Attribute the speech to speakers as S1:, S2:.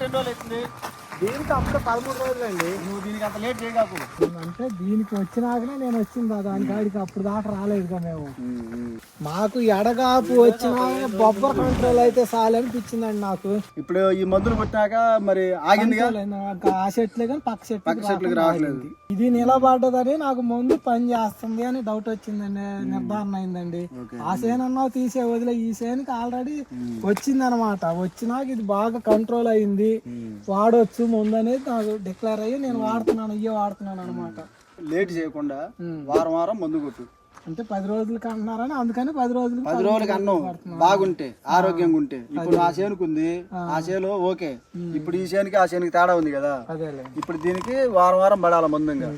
S1: కొట్టి ఎన్ని రోజులు అవుతుంది
S2: దీనికి అప్పుడు పదమూడు రోజులండి
S1: నువ్వు దీనికి అంత లేట్ చేయగాకు.
S2: అంటే దీనికి వచ్చినాకనే నేను వచ్చింది? దాని కాడికి అప్పుడు దాకా రాలేదుగా మేము. మాకు ఎడగాపు వచ్చినా బొబ్బర్ కంట్రోల్ అయితే చాలు అనిపించిందండి నాకు.
S1: ఇప్పుడు ఈ మందులు కొట్టినాక మరి ఆగిందిగా
S2: నాకు ఆ చెట్లే కానీ పక్క చెట్లు
S1: పక్క చెట్లకి రావట్లేదు.
S2: ఇది నిలబడ్డదని నాకు ముందు పని చేస్తుంది అని డౌట్ వచ్చిందండి నిర్ధారణ అయిందండి. ఆ సేను అన్నావు తీసే వదిలే ఈ సేనుకి ఆల్రెడీ వచ్చింది అనమాట వచ్చినాక ఇది బాగా కంట్రోల్ అయింది. వాడొచ్చు ముందు అనేది నాకు డిక్లేర్ అయ్యి నేను వాడుతున్నాను ఇయ్యే వాడుతున్నాను అనమాట
S1: లేట్ చేయకుండా వారం వారం మందు కొట్టు.
S2: అంటే పది రోజులకి అంటున్నారని అందుకని పది రోజులు
S1: పది రోజులకి అన్నం. బాగుంటే ఆరోగ్యంగా ఉంటే. ఇప్పుడు ఆ చేనుకు ఉంది. ఆ. చేను ఓకే. ఇప్పుడు ఈ చేనుకి ఆ చేనుకి తేడా ఉంది కదా. ఇప్పుడు దీనికి వారం వారం పడాలి మందు ఇంకా